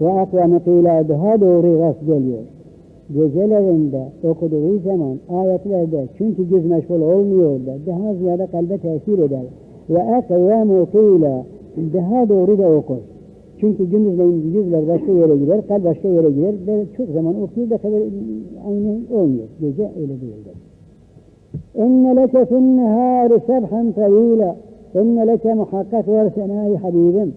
Ve akvamı kıyla daha doğru rast geliyor. Gecelerinde okuduğu zaman ayetlerde çünkü göz meşgul olmuyor da daha ziyade kalbe tesir eder. Ve akvamı kıyla daha doğru da okur. Çünkü gündüzleyin yüzler başka yere gider, kalp başka yere gider ve çok zaman okuyor da kadar aynı olmuyor. Gece öyle değildir. İnne leke fin nehâri sebhan tavîla. İnne leke muhakkak var sana ey Habibim.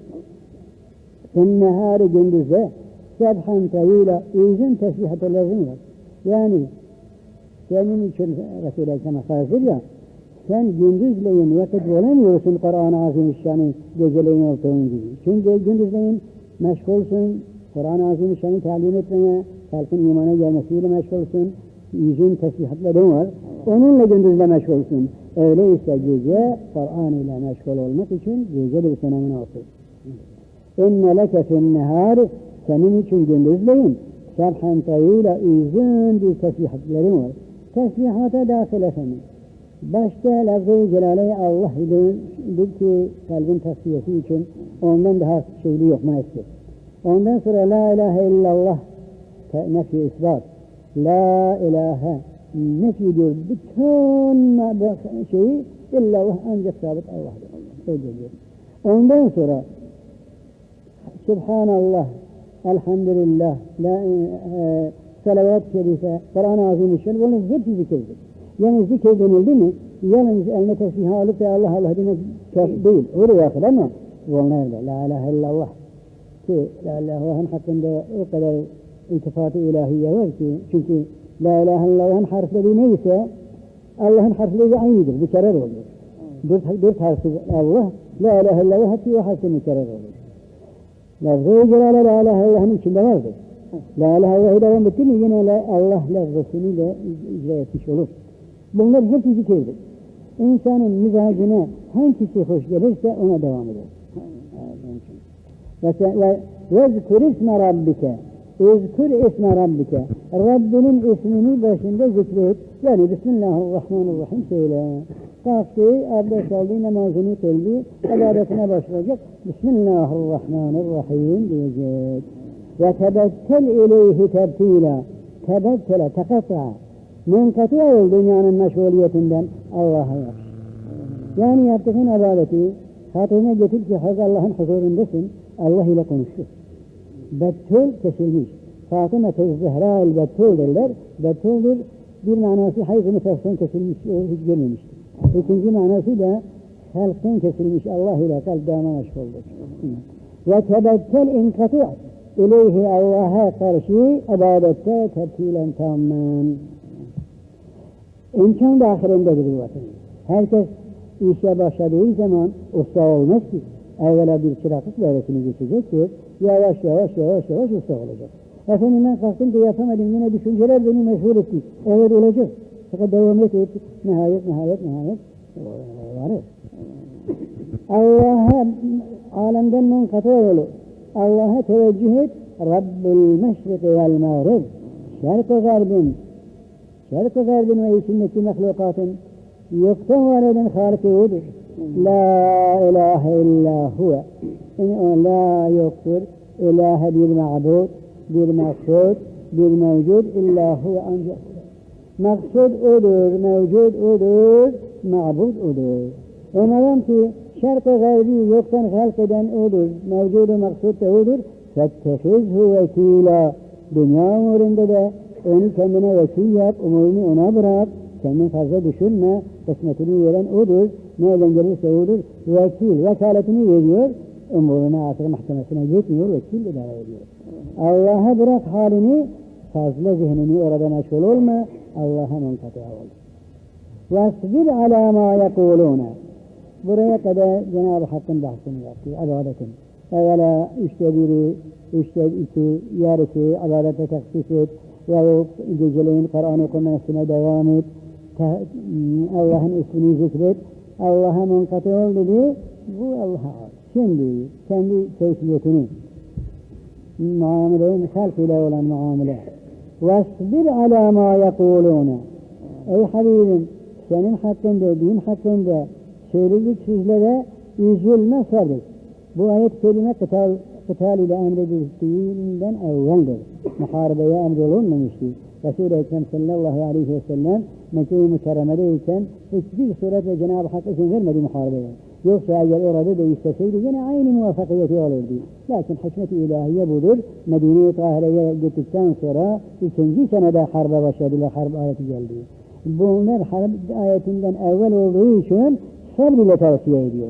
Fin nehâri gündüzde sebhan tavîla. Uzun tesbihatlerin var. Yani senin için Resul-i Ekrem'e ya sen gündüzleyin vakit bulamıyorsun Kur'an-ı Azimüşşan'ı geceleyin olduğun gibi. Çünkü gündüzleyin meşgulsün, Kur'an-ı Azimüşşan'ı talim etmeye, halkın imana gelmesiyle meşgulsün, yüzün tesbihatların var. Onunla gündüzle meşgulsün. Öyleyse gece Kur'an ile meşgul olmak için gece bir fenomen olsun. İnne leke fin nehari senin için gündüzleyin sebhan tayıyla uzun bir tesbihatların var. Tesbihata dahil efendim. Başta lafz-ı celale Allah bilir ki kalbin tasfiyesi için ondan daha şeyli yok müessir. Ondan sonra la ilahe illallah nefi isbat. La ilahe nefi diyor. Bütün şeyi illallah ancak sabit Allah'dır. Allah. diyor. Ondan sonra Subhanallah, Elhamdülillah, la, e, salavat-ı şerife, Kur'an-ı Azimüşşan bunun hepsi zikirdir. Yani zikir denildi mi yalnız eline tesbih alıp da Allah Allah demek değil. Öyle yakın ama bunlar da la ilahe illallah ki la ilahe illallah'ın hakkında o kadar iltifatı ilahiye var ki çünkü la ilahe illallah'ın harfleri neyse Allah'ın harfleri aynıdır. Mükerrer oluyor. Dört, dört harfi Allah la ilahe illallah hepsi o harfi mükerrer oluyor. Lafz-ı celale la ilahe illallah'ın içinde vardır. La ilahe illallah devam etti mi yine la, Allah lafzını da icra etmiş olur. Bunlar hepsi zikirdir. İnsanın mizacına hangisi hoş gelirse ona devam eder. Ve vezkur isme rabbike Üzkür isme rabbike Rabbinin ismini başında zikret. Yani Bismillahirrahmanirrahim söyle. Kalktı, abdest aldı, namazını kıldı, ibadetine başlayacak. Bismillahirrahmanirrahim diyecek. Ve tebettel ileyhi tebtila. Tebettele, tekasa munkatı ol dünyanın meşguliyetinden Allah'a yap. Yani yaptığın ibadeti hatırına getir ki Allah'ın huzurundasın, Allah ile konuşur. Bettul kesilmiş. Fatıma-ı Zehra el Bettul derler. Bettul'dur. Bir manası hayz-ı mütefsen kesilmiş, görmemiştir. İkinci manası da halktan kesilmiş Allah ile kalp dama meşguldür. Ve tebettel inkatı ileyhi Allah'a karşı ibadette tertilen tamam. İmkan dahilindedir bu vatan. Herkes işe başladığı zaman usta olmaz ki. Evvela bir çıraklık devresini geçecektir. Yavaş yavaş yavaş yavaş usta olacak. Efendim ben kalktım da yapamadım yine düşünceler beni meşhur etti. Evet olacak. Fakat devam et, et. Nihayet nihayet nihayet varır. Allah'a alemden munkatı olur. Allah'a teveccüh et. Rabbül meşriki vel mağrib. Şerk-ı garbin şerk-ı garbin ve içindeki mahlukatın yoktan var eden Halık-ı odur. Bir maksud, bir mevcud illa huve ancak. Maksud odur, mevcud odur, ma'bud odur. O ki şerk-ı gaybi yoktan halk eden odur, mevcudu maksud da odur. Fettehizhu vekila. Dünya umurunda da onu kendine vekil yap, umurunu ona bırak. Kendin fazla düşünme, kısmetini veren odur. Nereden gelirse odur. Vekil, vekaletini veriyor. Umuruna artık mahkemesine gitmiyor, vekil idare ediyor. Allah'a bırak halini, fazla zihnini orada meşgul olma, Allah'a munkatı ol. Vasbir ala ma yekulune. Buraya kadar Cenab-ı Hakk'ın bahsini yaptı, ibadetin. Evvela üçte biri, üçte iki, yarısı ibadete taksis et, yahut geceleyin Kur'an okumasına devam et, Allah'ın ismini zikret, Allah'a munkatı ol dedi, bu Allah'a Şimdi kendi keyfiyetini, muameleyin halk ile olan muamele. Vasbir ala ma yekulune. Ey Habibim, senin hakkında, din hakkında söyledik sizlere üzülme sabret. Bu ayet kelime kıtal, kıtal ile emredildiğinden evveldir. Muharebeye emrolunmamıştı. Resul-i Ekrem sallallahu aleyhi ve sellem Mekke-i Mükerreme'deyken hiçbir suretle Cenab-ı Hak izin vermedi muharebeye. Yoksa eğer orada da isteseydi yine aynı muvaffakiyeti olurdu. Lakin hikmet-i ilahiye budur. Medine-i Tahire'ye gittikten sonra ikinci senede harbe başladılar. Harp ayeti geldi. Bunlar harp ayetinden evvel olduğu için sabr tavsiye ediyor.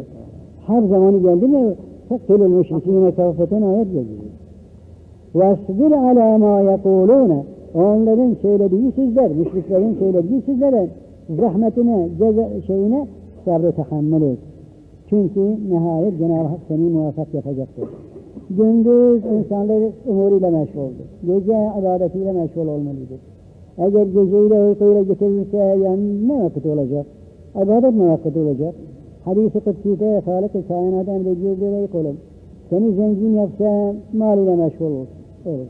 Harp zamanı geldi mi فَقْتُلُ الْمُشْرِكِينَ كَوْفَةً ayet geliyor. وَاصْبِرْ عَلَى مَا يَقُولُونَ Onların söylediği sözler, müşriklerin söylediği sözlere, zahmetine, ceza şeyine sabrı tahammül et. Çünkü nihayet Cenab-ı Hak seni muvaffak yapacaktır. Gündüz insanları umuruyla meşguldür. Gece ibadetiyle meşgul olmalıdır. Eğer geceyle uykuyla getirirse yani ne vakit olacak? İbadet ne vakit olacak? Hadis-i Kıdsi'de Halik-i Kainat emrediyor diyor kulum. Seni zengin yapsa mal ile meşgul olur. olur.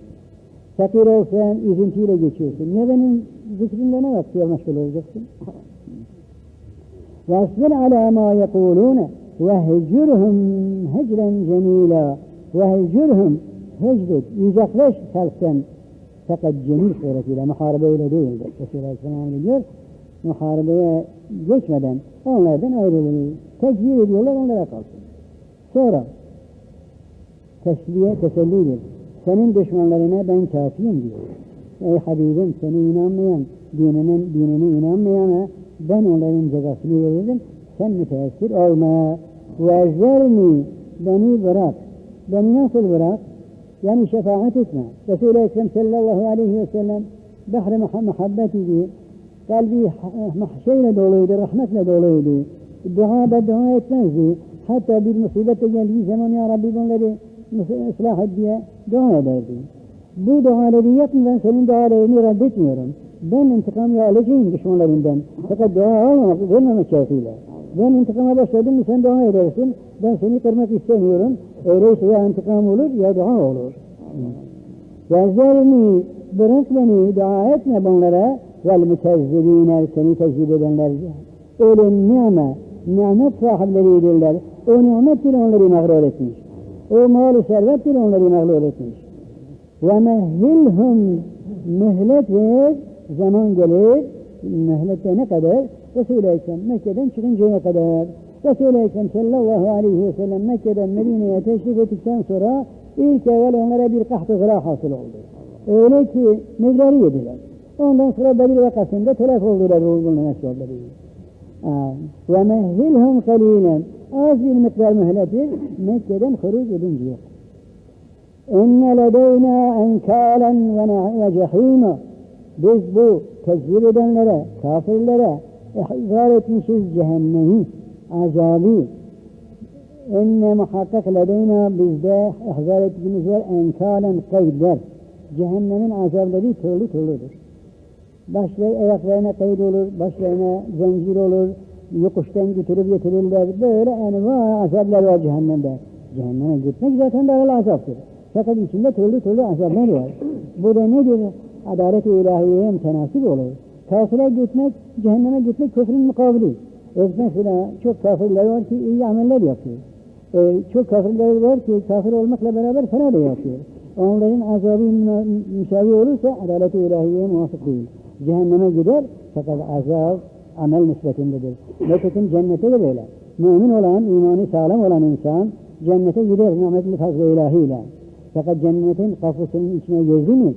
Fakir olsan üzüntüyle geçiyorsun. Ya benim zikrimle ne vaktiye meşgul olacaksın? Vasfir ala ma yekulûne وهجرهم هجرا جميلا وهجرهم hecret, uzaklaş halktan fakat cemil suretiyle muharebeyle değildir. Resulullah Aleyhisselam diyor, muharebeye geçmeden onlardan ayrılır. Tekbir ediyorlar onlara kalsın. Sonra tesliye, tesellidir. Senin düşmanlarına ben kafiyim diyor. Ey Habibim seni inanmayan, dininin, dinine inanmayana ben onların cezasını veririm. Sen müteessir olma. Vezerni beni bırak. Beni nasıl bırak? Yani şefaat etme. Resul-i Ekrem sallallahu aleyhi ve sellem bahri muhabbet idi. Kalbi şeyle doluydu, rahmetle doluydu. Dua da dua etmezdi. Hatta bir musibet geldiği zaman ya Rabbi bunları ıslah et diye dua ederdi. Bu duaları yapın ben senin dualarını reddetmiyorum. Ben intikam alacağım düşmanlarından. Fakat dua almamak, vermemek şartıyla. Ben intikama başladım mı sen dua edersin. Ben seni kırmak istemiyorum. Öyleyse ya intikam olur ya dua olur. Yazlarını bırak beni dua etme bunlara. Vel mütezzibine seni tekzip edenler. Öyle nime, nimet sahipleridirler. O nimettir onları mağrur etmiş. O mal-ı servettir onları mağrur etmiş. Ve mehhilhum mühlet ver, zaman gelir, mühlette ne kadar? Resul-i Ekrem Mekke'den çıkıncaya kadar. Resul-i Ekrem sallallahu aleyhi ve sellem Mekke'den Medine'ye teşrif ettikten sonra ilk evvel onlara bir kahtı gıra hasıl oldu. Öyle ki mevleri yediler. Ondan sonra Bedir vakasında telef oldular bunun meşhurları. Ve mehhilhum kalilen az bir miktar mühletir Mekke'den huruc edinceye İnne ledeyna enkâlen ve cehîmâ biz bu tekzip edenlere, kafirlere ihzar etmişiz cehennemi, azabı. Enne muhakkak ledeyna bizde ihzar ettiğimiz var enkâlen kaydler. Cehennemin azabları türlü türlüdür. Başları ayaklarına kayıt olur, başlarına zincir olur, yokuştan götürüp getirirler. Böyle enva azaplar var cehennemde. Cehenneme gitmek zaten daha azaptır. Fakat içinde türlü türlü azaplar var. Bu da nedir? Adalet-i ilahiyeye mütenasip olur. Kafire gitmek, cehenneme gitmek küfrün mukabili. Evet mesela çok kafirler var ki iyi ameller yapıyor. Ee, çok kafirler var ki kafir olmakla beraber fena da yapıyor. Onların azabı müsavi olursa adalet-i ilahiyeye muvafık değil. Cehenneme gider fakat azab amel nispetindedir. Nitekim cennete de böyle. Mümin olan, imanı sağlam olan insan cennete gider nimetli fazla ilahiyle. Fakat cennetin kapısının içine girdi mi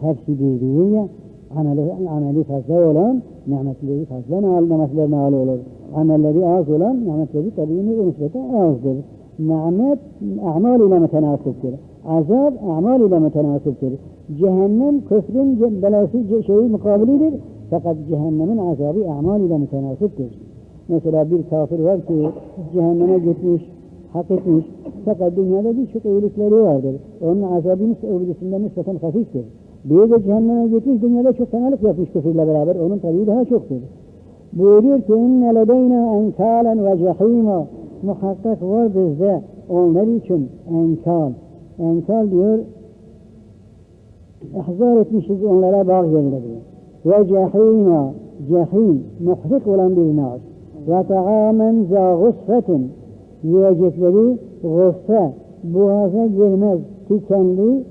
hepsi birbiriyle ameli, fazla olan nimetleri fazla naal, nimetler naal olur. Amelleri az olan nimetleri tabii nispete azdır. Nimet amal ile mütenasiptir. Azap amal ile mütenasiptir. Cehennem küfrün belası şeyi mukabilidir. Fakat cehennemin azabı amal ile mütenasiptir. Mesela bir kafir var ki cehenneme gitmiş, hak etmiş. Fakat dünyada birçok iyilikleri vardır. Onun azabı öbürüsünden nispeten hafiftir. Bir de cehenneme gitmiş, dünyada çok fenalık yapmış küfürle beraber. Onun tabii daha çoktur. Buyuruyor ki inne ledeyna enkalen ve cehima muhakkak var bizde onlar için enkal. Enkal diyor ihzar etmişiz onlara bağ yerleri. Ve cehima cehim muhrik olan bir nar. Ve ta'amen za gusfetin yiyecekleri gusfe boğaza girmez. Tikenli